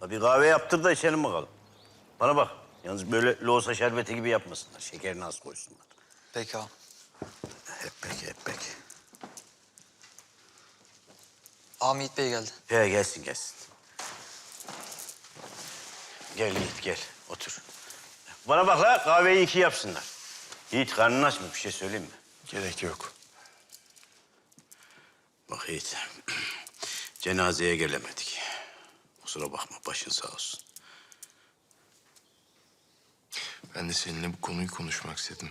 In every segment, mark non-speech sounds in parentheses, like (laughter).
Ha, Bir kahve yaptır da içelim bakalım. Bana bak. Yalnız böyle loğusa şerbeti gibi yapmasınlar. Şekerini az koysunlar. Peki ağam. Hep peki, hep peki. Ağam Yiğit Bey geldi. He gelsin gelsin. Gel Yiğit gel otur. Bana bak la kahveyi iki yapsınlar. Yiğit karnın aç mı bir şey söyleyeyim mi? Gerek yok. Bak Yiğit (clears throat) cenazeye gelemedik. Kusura bakma başın sağ olsun. Ben de seninle bu konuyu konuşmak istedim.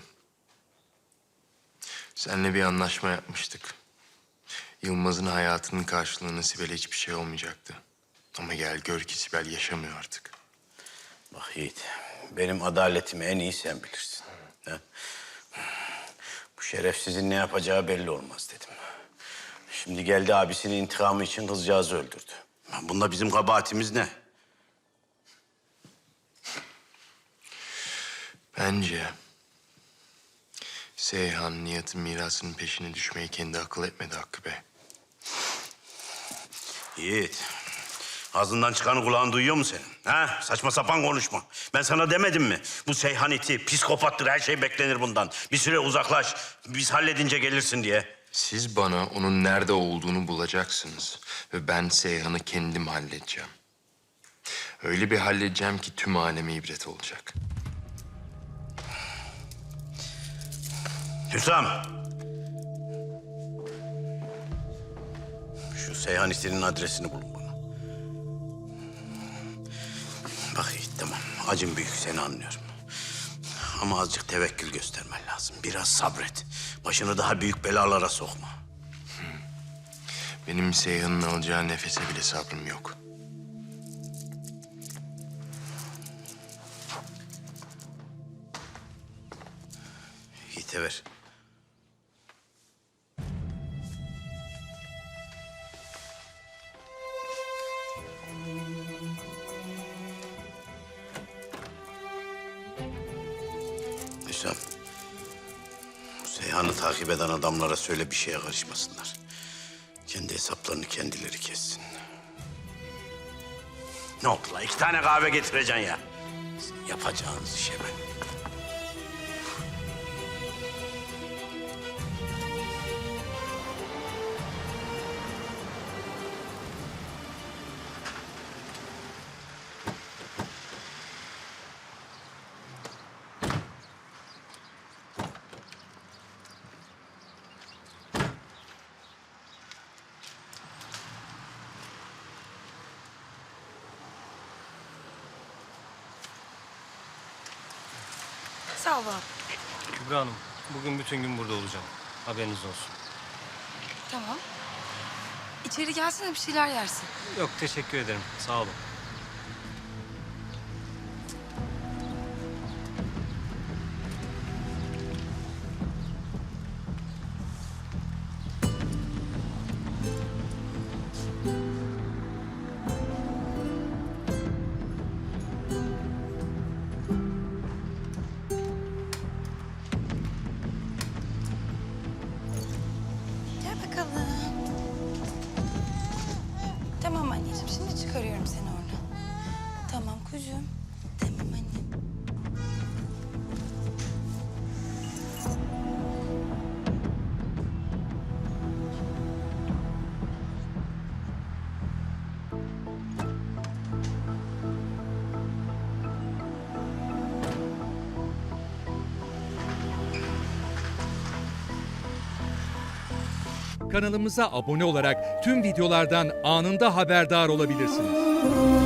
Seninle bir anlaşma yapmıştık. Yılmaz'ın hayatının karşılığında Sibel'e hiçbir şey olmayacaktı. Ama gel gör ki Sibel yaşamıyor artık. Bak Yiğit benim adaletimi en iyi sen bilirsin. ha? Bu şerefsizin ne yapacağı belli olmaz dedim. Şimdi geldi abisinin intikamı için kızcağızı öldürdü. Bunda bizim kabahatimiz ne? Bence Seyhan Nihat'ın mirasının peşine düşmeyi kendi akıl etmedi Hakkı Bey. Yiğit. Ağzından çıkanı kulağın duyuyor mu senin? Ha? Saçma sapan konuşma. Ben sana demedim mi? Bu Seyhan iti psikopattır. Her şey beklenir bundan. Bir süre uzaklaş. Biz halledince gelirsin diye. Siz bana onun nerede olduğunu bulacaksınız. Ve ben Seyhan'ı kendim halledeceğim. Öyle bir halledeceğim ki tüm aleme ibret olacak. Hüsam. Şu Seyhan itinin adresini bulun bana. Bak Yiğit tamam. Acım büyük seni anlıyorum. Ama azıcık tevekkül göstermen lazım. Biraz sabret. Başını daha büyük belalara sokma. Benim Seyhan'ın alacağı nefese bile sabrım yok. Yiğit'e ver. Hüsam. Bu Seyhan'ı takip eden adamlara söyle bir şeye karışmasınlar. Kendi hesaplarını kendileri kessin. Ne oldu la? İki tane kahve getireceksin ya. Yapacağınız işe ben. Sağ ol abi. Kübra Hanım, bugün bütün gün burada olacağım. Haberiniz olsun. Tamam. İçeri gelsene bir şeyler yersin. Yok, teşekkür ederim. Sağ olun. Kuzuum. Tamam annem. Kanalımıza abone olarak tüm videolardan anında haberdar olabilirsiniz.